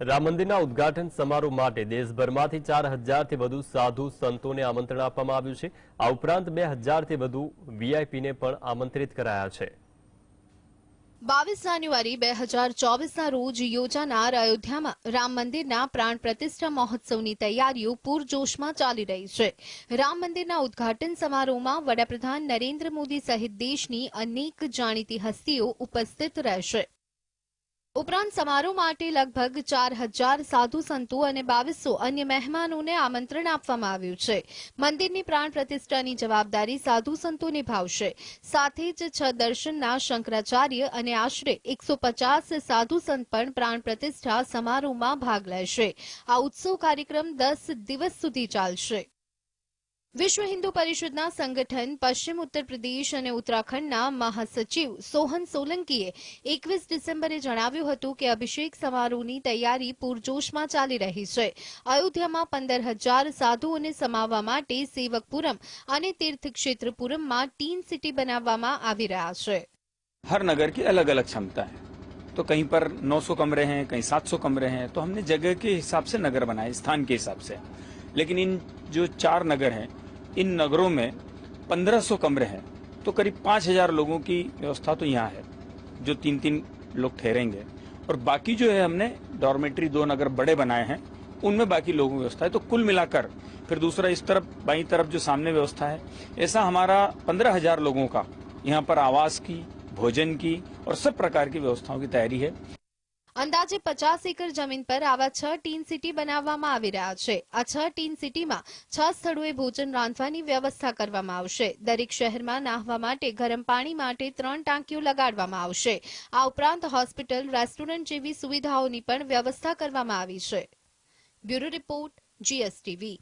રામ મંદિરના ઉદ્ઘાટન સમારોહ માટે દેશભરમાંથી ચાર હજારથી વધુ સાધુ સંતોને આમંત્રણ આપવામાં આવ્યું છે. આ ઉપરાંત બે હજારથી વધુ વીઆઈપીને પણ આમંત્રિત કરાયા છે. બાવીસ જાન્યુઆરી બે હજાર ચોવીસના રોજ યોજાનાર અયોધ્યામાં રામ મંદિરના પ્રાણ પ્રતિષ્ઠા મહોત્સવની તૈયારીઓ પૂરજોશમાં ચાલી રહી છે. રામ મંદિરના ઉદ્ઘાટન સમારોહમાં વડાપ્રધાન નરેન્દ્ર મોદી સહિત દેશની અનેક જાણીતી હસ્તીઓ ઉપસ્થિત રહેશે. ઉપરાંત સમારોહ માટે લગભગ ચાર હજાર સાધુ સંતો અને બાવીસો અન્ય મહેમાનોને આમંત્રણ આપવામાં આવ્યું છે. મંદિરની પ્રાણ પ્રતિષ્ઠાની જવાબદારી સાધુ સંતો નિભાવશે. સાથે જ છ દર્શનના શંકરાચાર્ય અને આશરે એકસો પચાસ સાધુ સંત પણ પ્રાણ પ્રતિષ્ઠા સમારોહમાં ભાગ લેશે. આ ઉત્સવ કાર્યક્રમ દસ દિવસ સુધી ચાલશે. વિશ્વ હિન્દુ પરિષદના સંગઠન પશ્ચિમ ઉત્તર પ્રદેશ અને ઉત્તરાખંડના મહાસચિવ સોહન સોલંકીએ એકવીસ ડિસેમ્બરે જણાવ્યું હતું કે અભિષેક સમારોહની તૈયારી પૂરજોશમાં ચાલી રહી છે અયોધ્યામાં પંદર હજાર સાધુઓને સમાવવા માટે સેવકપુરમ અને તીર્થક્ષેત્રપુરમમાં ટીન સિટી બનાવવામાં આવી રહ્યા છે हर नगर की अलग अलग क्षमता है तो कहीं पर 900 कमरे हैं कहीं 700 कमरे हैं तो हमने जगह के हिसाब से नगर बनाए स्थान के हिसाब से लेकिन इन जो चार नगर हैं इन नगरों में 1500 कमरे हैं तो करीब 5000 लोगों की व्यवस्था तो यहाँ है, जो तीन तीन लोग ठहरेंगे। और बाकी जो है हमने, डॉर्मेट्री दो नगर बड़े बनाए हैं, उनमें बाकी लोगों की व्यवस्था है। तो कुल मिलाकर, फिर दूसरा इस तरफ़, बाई तरफ़ जो सामने व्यवस्था है, ऐसा हमारा पंद्रह हज़ार लोगों का यहाँ पर आवास की, भोजन की और सब प्रकार की व्यवस्थाओं की तैयारी है। અંદાજે પચાસ એકર જમીન પર આવા છ ટીન સિટી બનાવવામાં આવી રહ્યા છે. આ છ ટીન સિટીમાં છ સ્થળોએ ભોજન રાંધવાની વ્યવસ્થા કરવામાં આવશે. દરેક શહેરમાં નાહવા માટે ગરમ પાણી માટે ત્રણ ટાંકીઓ લગાડવામાં આવશે. આ ઉપરાંત હોસ્પિટલ, રેસ્ટોરન્ટ જેવી સુવિધાઓની પણ વ્યવસ્થા કરવામાં આવી છે. Bureau report, GSTV.